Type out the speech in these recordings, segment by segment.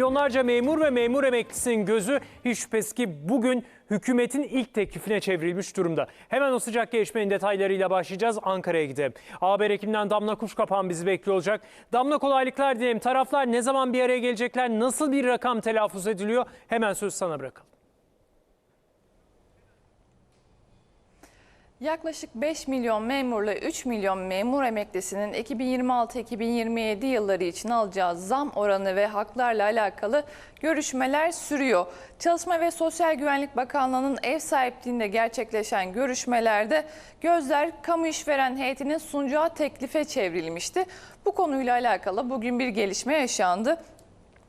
Milyonlarca memur ve memur emeklisinin gözü hiç şüphesiz ki bugün hükümetin ilk teklifine çevrilmiş durumda. Hemen o sıcak gelişmenin detaylarıyla başlayacağız. Ankara'ya gidelim. Haber ekibinden Damla Kuşkapan bizi bekliyor olacak. Damla kolaylıklar dilerim. Taraflar ne zaman bir araya gelecekler? Nasıl bir rakam telaffuz ediliyor? Hemen söz sana bırakalım. Yaklaşık 5 milyon memurla 3 milyon memur emeklisinin 2026-2027 yılları için alacağı zam oranı ve haklarla alakalı görüşmeler sürüyor. Çalışma ve Sosyal Güvenlik Bakanlığı'nın ev sahipliğinde gerçekleşen görüşmelerde gözler kamu işveren heyetinin sunacağı teklife çevrilmişti. Bu konuyla alakalı bugün bir gelişme yaşandı.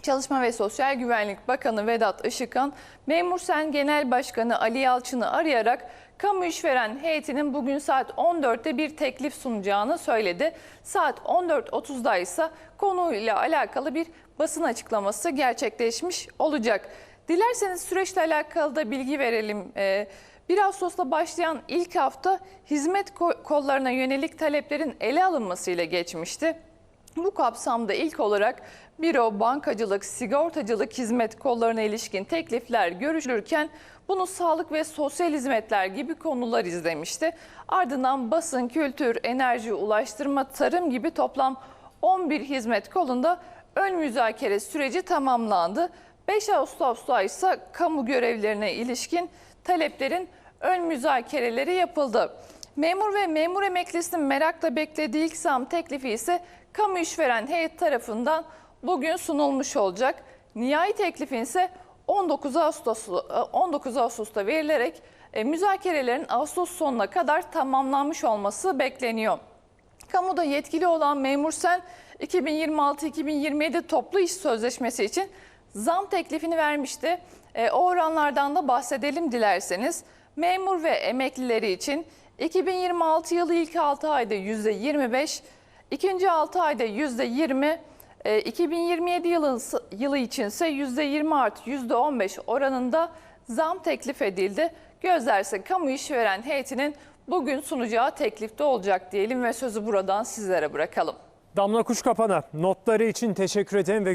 Çalışma ve Sosyal Güvenlik Bakanı Vedat Işıkhan, Memur Sen Genel Başkanı Ali Yalçın'ı arayarak kamu işveren heyetinin bugün saat 14'te bir teklif sunacağını söyledi. Saat 14.30'da ise konuyla alakalı bir basın açıklaması gerçekleşmiş olacak. Dilerseniz süreçle alakalı da bilgi verelim. Ee, 1 Ağustos'ta başlayan ilk hafta hizmet ko- kollarına yönelik taleplerin ele alınmasıyla geçmişti. Bu kapsamda ilk olarak büro, bankacılık, sigortacılık hizmet kollarına ilişkin teklifler görüşülürken bunu sağlık ve sosyal hizmetler gibi konular izlemişti. Ardından basın, kültür, enerji, ulaştırma, tarım gibi toplam 11 hizmet kolunda ön müzakere süreci tamamlandı. 5 Ağustos'ta ise kamu görevlerine ilişkin taleplerin ön müzakereleri yapıldı. Memur ve memur emeklisinin merakla beklediği ilk zam teklifi ise kamu işveren heyet tarafından bugün sunulmuş olacak. Nihai teklifin ise 19 Ağustos 19 Ağustos'ta verilerek e, müzakerelerin Ağustos sonuna kadar tamamlanmış olması bekleniyor. Kamuda yetkili olan memur sen 2026-2027 toplu iş sözleşmesi için zam teklifini vermişti. E, o oranlardan da bahsedelim dilerseniz. Memur ve emeklileri için 2026 yılı ilk 6 ayda %25, ikinci 6 ayda %20, e, 2027 yılı, yılı içinse %20 artı %15 oranında zam teklif edildi. Gözlerse kamu işveren heyetinin bugün sunacağı teklifte olacak diyelim ve sözü buradan sizlere bırakalım. Damla Kuşkapan'a notları için teşekkür ederim ve